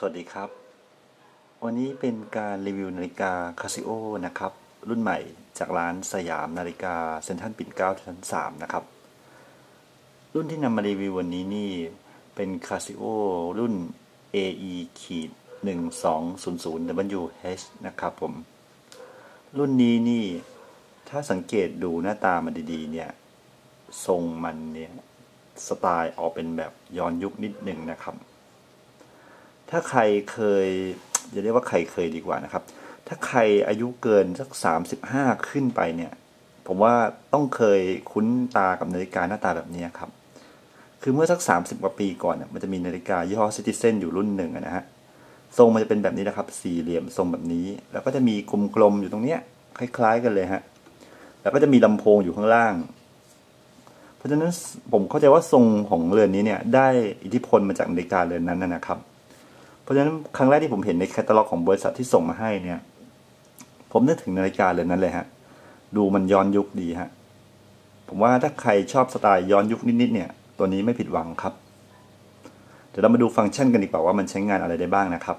สวัสดีครับ วันนี้เป็นการรีวิวนาฬิกา Casio นะครับ รุ่นใหม่จากร้านสยามนาฬิกาเซ็นทรัลปิ่นเกล้าชั้น3นะครับ รุ่นที่นำมารีวิววันนี้นี่เป็น Casio รุ่น AE ขีด1200 WH นะครับผม รุ่นนี้นี่ถ้าสังเกตดูหน้าตามันดีๆ เนี่ย ทรงมันเนี่ย สไตล์ออกเป็นแบบย้อนยุคนิดหนึ่งนะครับ ถ้าใครเคยจะเรียกว่าใครเคยดีกว่านะครับ ถ้าใครอายุเกินสักสามสิบห้าขึ้นไปเนี่ย ผมว่าต้องเคยคุ้นตากับนาฬิกาหน้าตาแบบนี้ครับ คือเมื่อสักสามสิบกว่าปีก่อนเนี่ยมันจะมีนาฬิกายี่ห้อซิติเซนอยู่รุ่นหนึ่งนะฮะทรงมันจะเป็นแบบนี้นะครับ สี่เหลี่ยมทรงแบบนี้ แล้วก็จะมีกลมๆอยู่ตรงเนี้ยคล้าย ๆ กันเลยฮะแล้วก็จะมีลำโพงอยู่ข้างล่าง เพราะฉะนั้นผมเข้าใจว่าทรงของเรือนนี้เนี่ย ได้อิทธิพลมาจากนาฬิกาเรือนนั้นนะครับ ราะฉะนั้นครั้งแรกที่ผมเห็นในแคตตาล็อกของบริษัทที่ส่งมาให้เนี่ย ผมนึกถึงนาฬิกาเลยนั้นเลยฮะ ดูมันย้อนยุคดีฮะ ผมว่าถ้าใครชอบสไตล์ย้อนยุคนิดๆเนี่ย ตัวนี้ไม่ผิดหวังครับ เดี๋ยวเรามาดูฟังก์ชันกันดีกว่าว่ามันใช้งานอะไรได้บ้างนะครับ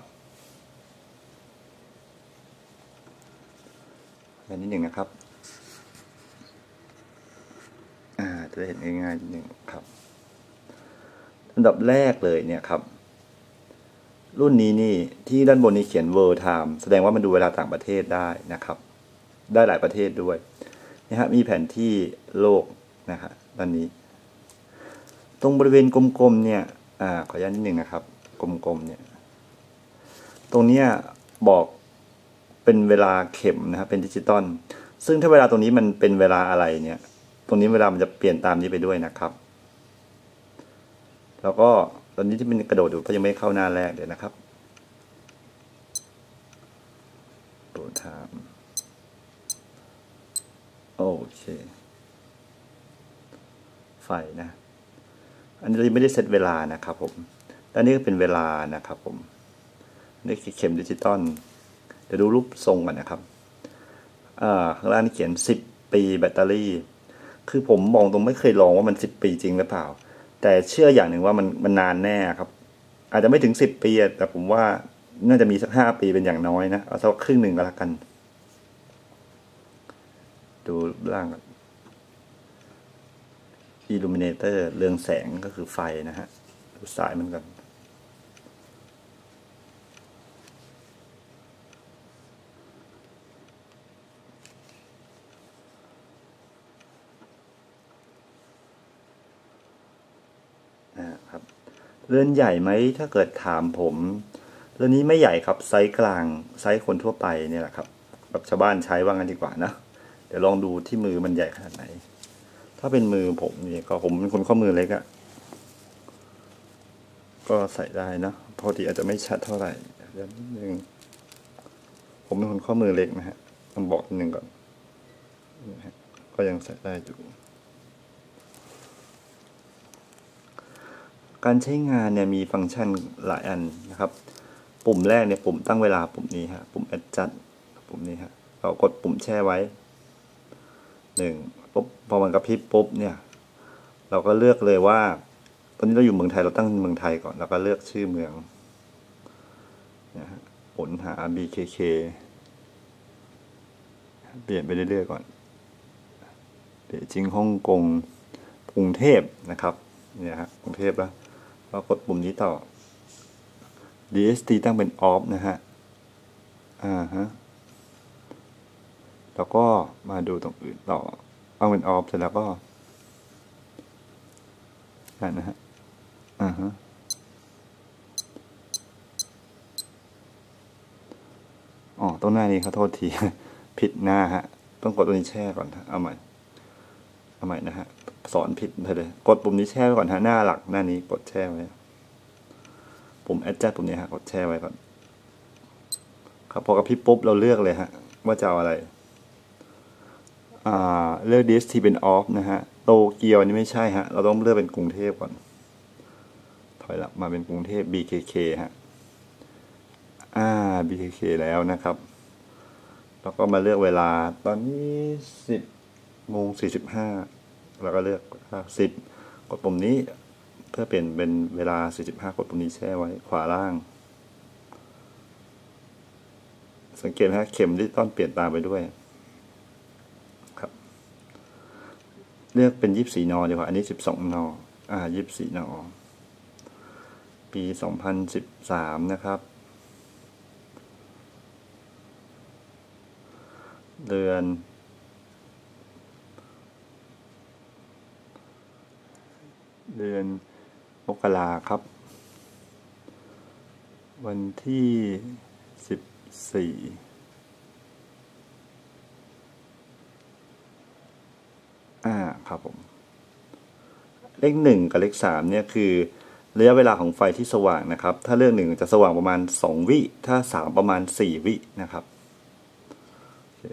อันนี้หนึ่งนะครับ อ่าจะเห็นง่ายๆนิดหนึ่งครับอันดับแรกเลยเนี่ยครับ รุ่นนี้นี่ที่ด้านบนนี้เขียน world time แสดงว่ามันดูเวลาต่างประเทศได้นะครับ ได้หลายประเทศด้วยนะฮะมีแผนที่โลกนะครับด้านนี้ ตรงบริเวณกลมๆเนี่ยอ่าขออนุญาตนิดหนึ่งนะครับ กลมๆเนี่ย ตรงเนี้ยบอกเป็นเวลาเข็มนะครับเป็นดิจิตอลซึ่งถ้าเวลาตรงนี้มันเป็นเวลาอะไรเนี่ย ตรงนี้เวลามันจะเปลี่ยนตามนี้ไปด้วยนะครับ แล้วก็ อนนี้ที่มันกระโดดอยู่เพราะยังไม่เข้าหน้าแรกเดี๋ยวนะครับโปรถามโอเค ไฟนะ อันนี้ไม่ได้เซตเวลานะครับผมด้านนี้ก็เป็นเวลานะครับผมนี่คือเข็มดิจิตอลเดี๋ยวดูรูปทรงกันนะครับข้างล่างนี่เขียน 10 ปีแบตเตอรี่ คือผมมองตรงไม่เคยลองว่ามัน 10 ปีจริงหรือเปล่า แต่เชื่ออย่างหนึ่งว่ามันมันนานแน่ครับ อาจจะไม่ถึงสิบปีแต่ผมว่าน่าจะมีสักห้าปีเป็นอย่างน้อยนะเอาสักครึ่งหนึ่งก็แล้วกัน ดูล่างอิลูมิเนเตอร์เรืองแสงก็คือไฟนะฮะดูสายมันกันนะครับ เรือนใหญ่ไหมถ้าเกิดถามผมเรือนนี้ไม่ใหญ่ครับไซส์กลางไซส์คนทั่วไปเนี่ยแหละครับแบบชาวบ้านใช้ว่างั้นดีกว่านะเดี๋ยวลองดูที่มือมันใหญ่ขนาดไหน ถ้าเป็นมือผมเนี่ยก็ผมเป็นคนข้อมือเล็กอะ่ะก็ใส่ได้นะพอดีอาจจะไม่ชัดเท่าไหร่เดี๋ยวนิดนึงผมเป็นคนข้อมือเล็กนะฮะต้องบอกนิดนึงก่อนก็ยังใส่ได้อยู่ การใช้งานเนี่ยมีฟังก์ชันหลายอันนะครับ ปุ่มแรกเนี่ยปุ่มตั้งเวลาปุ่มนี้ฮะปุ่ม adjust ปุ่มนี้ฮะเรากดปุ่มแช่ไว้หนึ่งปุ๊บพอมันกระพริบปุ๊บเนี่ย เราก็เลือกเลยว่า ตอนนี้เราอยู่เมืองไทยเราตั้งเมืองไทยก่อน แล้วก็เลือกชื่อเมืองนะฮะผลหา BKK เปลี่ยนไปเรื่อยๆก่อนเดี๋ยวจริงฮ่องกงกรุงเทพนะครับ เนี่ยฮะกรุงเทพแล้ว เรากดปุ่มนี้ต่อ DST ตั้งเป็น off นะฮะ อ่าฮะ แล้วก็มาดูตรงอื่นต่อ เอาเป็น off เสร็จแล้วก็นั่นนะฮะ อ่าฮะ อ๋อตรงหน้านี้เขาโทษที ผิดหน้าฮะ ต้องกดตัวนี้แช่ก่อน เอาใหม่ เอาใหม่นะฮะ สอนผิดเลย กดปุ่มนี้แช่ไว้ก่อนฮะหน้าหลักหน้านี้กดแช่ไว้ปุ่มแอดจัดปุ่มนี้ฮะกดแช่ไว้ก่อนครับพอกระพริบปุ๊บเราเลือกเลยฮะว่าจะเอาอะไรอ่าเลือก DST เป็นออฟนะฮะโตเกียวนี่ไม่ใช่ฮะ เราต้องเลือกเป็นกรุงเทพก่อน ถอยหลังมาเป็นกรุงเทพ BKK ฮะอ่า BKK แล้วนะครับ แล้วก็มาเลือกเวลาตอนนี้สิบโมงสี่สิบห้า เราก็เลือกสิบกดปุ่มนี้เพื่อเปลี่ยนเป็นเวลา 45 กดปุ่มนี้แช่ไว้ขวาล่าง สังเกตไหมฮะเข็มดิจิตอลเปลี่ยนตามไปด้วยครับ เลือกเป็นยี่สี่นอดีกว่า อันนี้สิบสองนออ่ายี่สี่นอ ปีสองพันสิบสามนะครับ เดือน เดือนมกราครับ วันที่สิบสี่อ่า ครับผม เลขหนึ่งกับเลขสามเนี่ยคือระยะเวลาของไฟที่สว่างนะครับ ถ้าเลือกหนึ่งจะสว่างประมาณสองวิ ถ้าสามประมาณสี่วินะครับ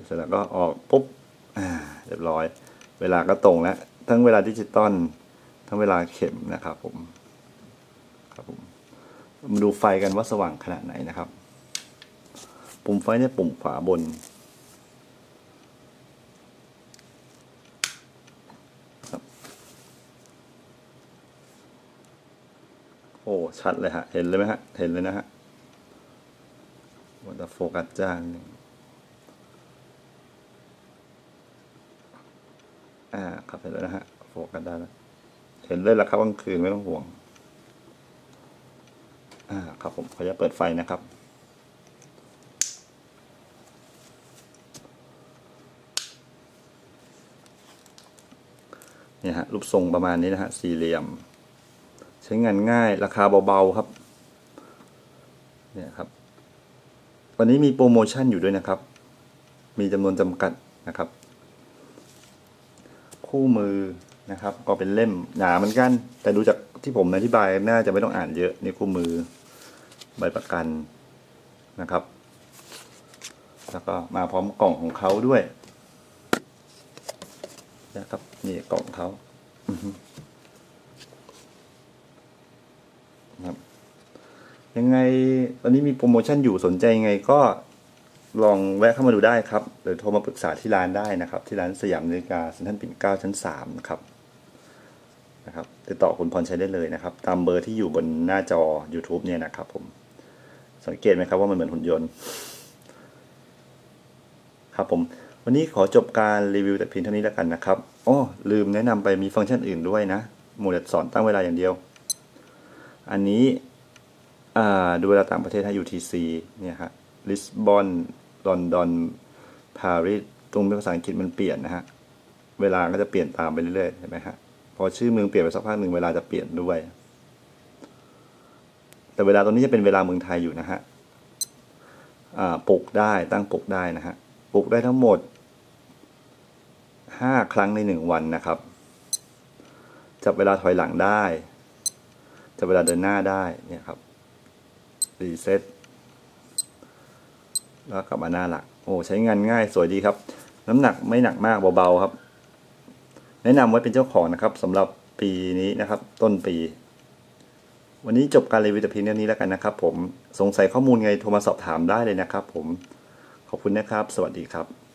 เสร็จแล้วก็ออกปุ๊บ อ่า เรียบร้อย เวลาก็ตรงแล้ว ทั้งเวลาดิจิตอล ทั้งเวลาเข็มนะครับผมครับผมมาดูไฟกันว่าสว่างขนาดไหนนะครับ ปุ่มไฟเนี่ยปุ่มขวาบนโอ้ ชัดเลยฮะ เห็นเลยไหมฮะ เห็นเลยนะฮะว่าจะโฟกัสจ้างหนึ่งอ่า ครับเห็นแล้วนะฮะ โฟกัสได้แล้ว เห็นเลยละครับกลางคืนไม่ต้องห่วง อ่าครับผมขอจะเปิดไฟนะครับ เนี่ยฮะรูปทรงประมาณนี้นะฮะสี่เหลี่ยม ใช้งานง่ายราคาเบาๆครับ เนี่ยครับ วันนี้มีโปรโมชั่นอยู่ด้วยนะครับ มีจำนวนจำกัดนะครับ คู่มือ นะครับ ก็เป็นเล่มหนาเหมือนกัน แต่ดูจากที่ผมอธิบายน่าจะไม่ต้องอ่านเยอะนี่คู่มือใบประกันนะครับ แล้วก็มาพร้อมกล่องของเขาด้วยนะครับนี่กล่องเขาครับยังไงตอนนี้มีโปรโมชั่นอยู่สนใจยังไงก็ลองแวะเข้ามาดูได้ครับ หรือโทรมาปรึกษาที่ร้านได้นะครับ ที่ร้านสยามนาฬิกาเซ็นทรัลปิ่นเกล้าชั้นสามนะครับ นะครับติดต่อคุณพรชัยได้เลยนะครับ ตามเบอร์ที่อยู่บนหน้าจอ YouTube เนี่ยนะครับผมสังเกตไหมครับว่ามันเหมือนหุ่นยนต์ ครับผมวันนี้ขอจบการรีวิวแต่เพียงเท่านี้แล้วกันนะครับอ๋อลืมแนะนำไปมีฟังก์ชันอื่นด้วยนะโมเดสอนตั้งเวลาอย่างเดียว อันนี้ดูเวลาต่างประเทศให้ UTC เนี่ยฮะลิสบอนลอนดอนปารีสตรงเป็นภาษาอังกฤษมันเปลี่ยนนะฮะ เวลาก็จะเปลี่ยนตามไปเรื่อยๆใช่ไหมฮะ พอชื่อเมืองเปลี่ยนไปสักพักหนึ่งเวลาจะเปลี่ยนด้วย แต่เวลาตรงนี้จะเป็นเวลาเมืองไทยอยู่นะฮะปลุกได้ตั้งปลุกได้นะฮะปลุกได้ทั้งหมดห้าครั้งในหนึ่งวันนะครับ จับเวลาถอยหลังได้ จับเวลาเดินหน้าได้เนี่ยครับรีเซ็ตแล้วกลับมาหน้าหลัก โอ้ใช้งานง่ายสวยดีครับ น้ำหนักไม่หนักมากเบาๆครับ แนะนำไว้เป็นเจ้าของนะครับสำหรับปีนี้นะครับ ต้นปี วันนี้จบการรีวิวแต่เพียงเท่านี้แล้วกันนะครับ ผมสงสัยข้อมูลไงโทรมาสอบถามได้เลยนะครับ ผมขอบคุณนะครับ สวัสดีครับ